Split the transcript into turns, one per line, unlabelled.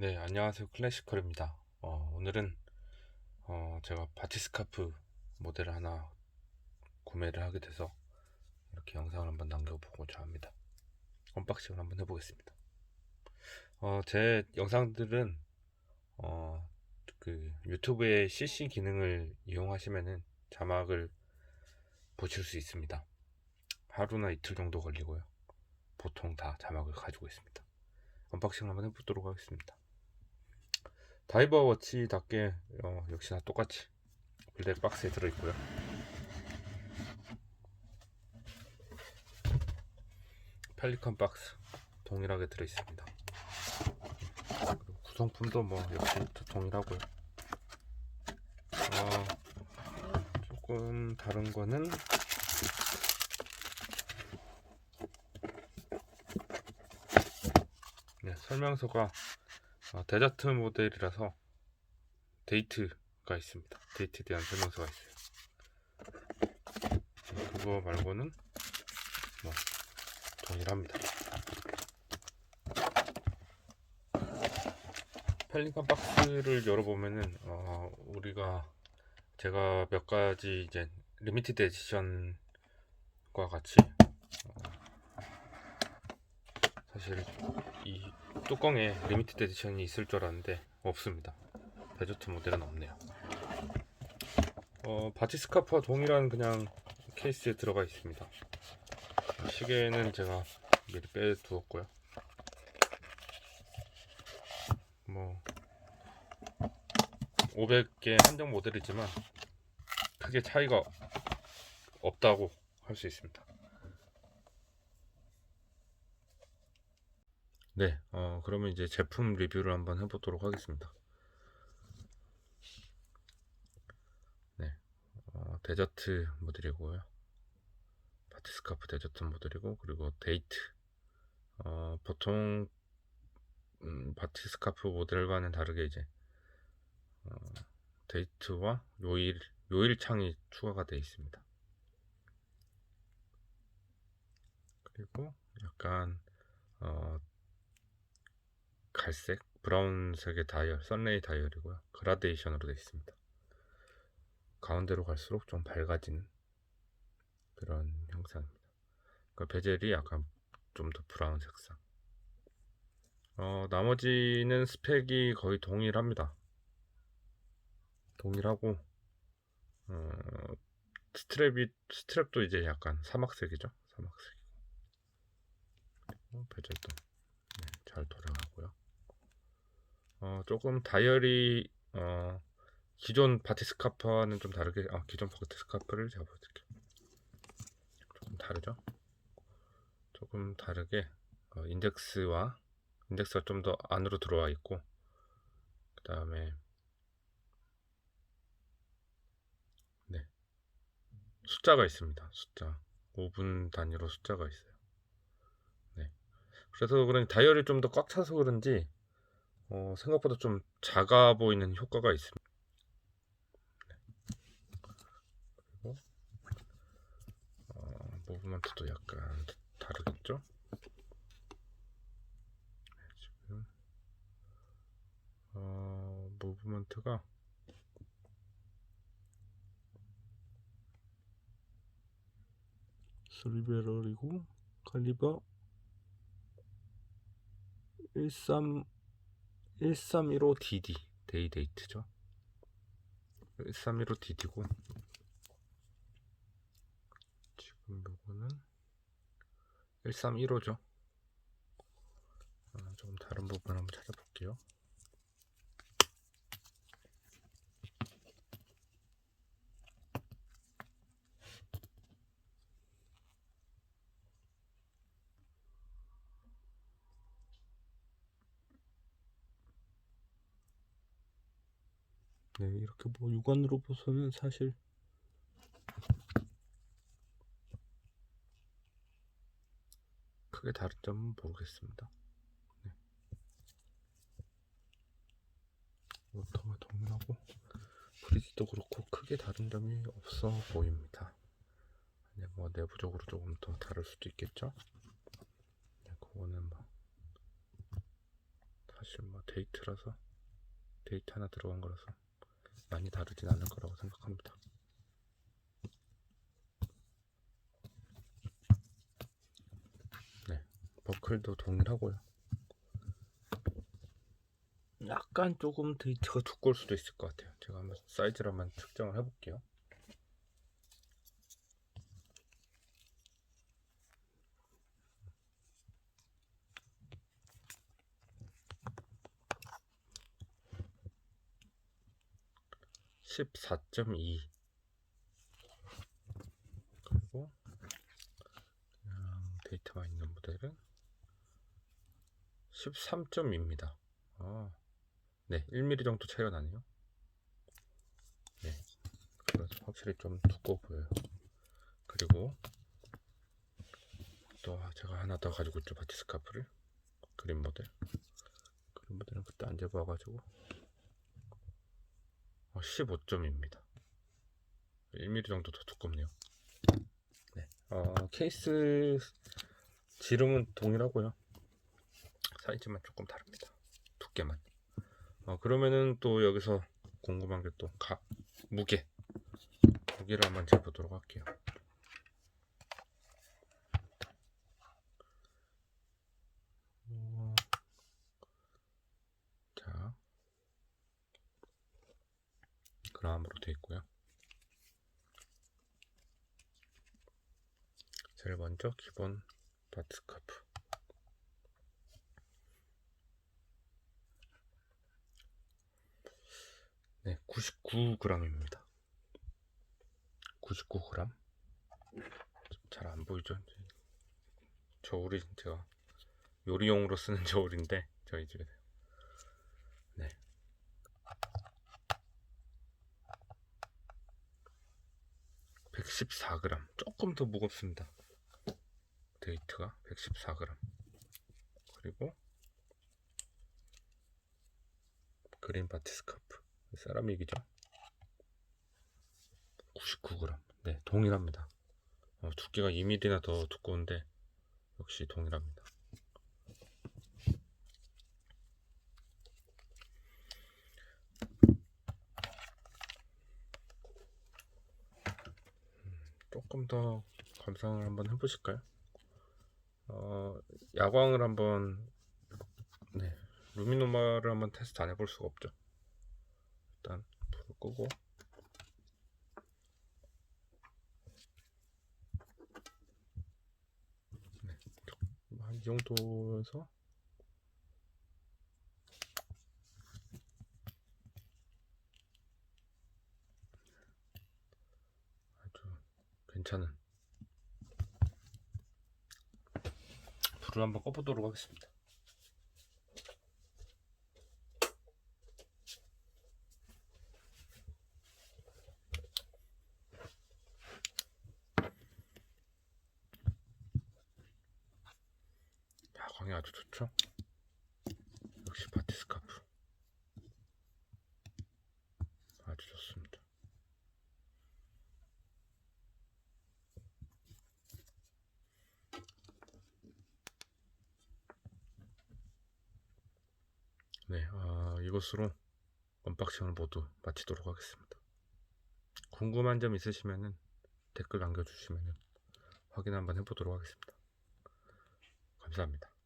네, 안녕하세요. 클래시컬입니다. 어, 오늘은 어, 제가 바티스카프 모델을 하나 구매를 하게 돼서 이렇게 영상을 한번 남겨보고자 합니다. 언박싱을 한번 해보겠습니다. 어, 제 영상들은 어, 그 유튜브의 CC 기능을 이용하시면은 자막을 보실 수 있습니다. 하루나 이틀 정도 걸리고요. 보통 다 자막을 가지고 있습니다. 언박싱을 한번 해보도록 하겠습니다. 다이버 워치답게 어, 역시나 똑같이 블랙 박스에 들어있고요. 펠리컨 박스 동일하게 들어있습니다. 구성품도 뭐 역시 또 동일하고요. 어, 조금 다른 거는 네, 설명서가 어, 데저트 모델이라서 데이트가 있습니다. 데이트에 대한 설명서가 있어요. 음, 그거 말고는 뭐 동일합니다. 펠리컨 박스를 열어보면은 어, 우리가 제가 몇 가지 이제 리미티드 에디션과 같이 어, 사실 이 뚜껑에 리미티드 에디션이 있을 줄 알았는데 없습니다. 데저트 모델은 없네요. 어, 바티스카프와 동일한 그냥 케이스에 들어가 있습니다. 시계는 제가 미리 빼두었고요. 뭐 500개 한정 모델이지만 크게 차이가 없다고 할 수 있습니다. 네, 어, 그러면 이제 제품 리뷰를 한번 해보도록 하겠습니다. 네, 어, 데저트 모델이고요. 바티스카프 데저트 모델이고, 그리고 데이트. 어, 보통, 음, 바티 스카프 모델과는 다르게 이제, 어, 데이트와 요일, 요일 창이 추가가 되어 있습니다. 그리고 약간, 어, 갈색, 브라운색의 다이얼, 썬레이 다이얼이고요. 그라데이션으로 되어 있습니다. 가운데로 갈수록 좀 밝아지는 그런 형상입니다. 그 베젤이 약간 좀 더 브라운 색상. 어, 나머지는 스펙이 거의 동일합니다. 동일하고 어, 스트랩이 스트랩도 이제 약간 사막색이죠. 사막색. 그리고 베젤도 네, 잘 돌아가고요. 어, 조금 다이얼이 어, 기존 바티 스카프와는 좀 다르게 아, 기존 바티 스카프를 제가 보여드릴게요. 조금 다르죠? 조금 다르게 어, 인덱스와 인덱스가 좀 더 안으로 들어와 있고 그 다음에 네 숫자가 있습니다. 숫자 5분 단위로 숫자가 있어요. 네 그래서 그런지 다이얼이 좀더 꽉 차서 그런지 어, 생각보다 좀 작아 보이는 효과가 있습니다. 네. 그리고 어, 약간 다르겠죠? 네, 지금 어, 무브먼트가 스리베럴이고 칼리버 13 1315DD 데이 데이트죠. 1315DD고 지금 요거는 1315죠 아, 조금 다른 부분 한번 찾아볼게요 네, 이렇게 뭐 육안으로 보서는 사실 크게 다른 점은 모르겠습니다. 네. 모터가 동일하고 브리지도 그렇고 크게 다른 점이 없어 보입니다. 네, 뭐 내부적으로 조금 더 다를 수도 있겠죠. 네, 그거는 뭐 사실 뭐 데이트라서 데이트 하나 들어간 거라서 많이 다르진 않을 거라고 생각합니다. 네, 버클도 동일하고요. 약간 조금 데이트가 두꺼울 수도 있을 것 같아요. 제가 한번 사이즈를 한번 측정을 해볼게요. 십사 점이 그리고 그냥 데이터가 있는 모델은 13.2입니다. 아, 네, 1mm 정도 차이가 나네요. 네, 그래서 확실히 좀 두꺼워 보여요. 그리고 또 제가 하나 더 가지고 있죠, 바티 스카프를 그린 모델. 그린 모델은 그때 안 재봐가지고 15점입니다. 1mm 정도 더 두껍네요. 네, 어, 케이스 지름은 동일하고요. 사이즈만 조금 다릅니다. 두께만. 어, 그러면은 또 여기서 궁금한 게 또 무게. 무게를 한번 재보도록 할게요. 어, 자, 그람으로 되어 있고요. 제일 먼저 기본 바트스카프. 네, 99g입니다. 99g. 잘 안 보이죠? 저울이 제가 요리용으로 쓰는 저울인데 저희 집에서. 네. (114g) 조금 더 무겁습니다. 데이트가 114g 그리고 그린 바티 스카프. 세라믹이죠? 99g 네 동일합니다. 어, 두께가 2mm나 더 두꺼운데 역시 동일합니다 조금 더 감상을 한번 해보실까요? 어, 야광을 한번 네, 루미노마를 한번 테스트 안 해볼 수가 없죠. 일단 불을 끄고 네, 한 이 정도에서 아주 괜찮은 불을 한번 꺼보도록 하겠습니다. 야광이 아주 좋죠? 역시 바티스카프 아주 좋습니다. 네, 아, 이것으로 언박싱을 모두 마치도록 하겠습니다. 궁금한 점 있으시면 댓글 남겨주시면 확인 한번 해보도록 하겠습니다. 감사합니다.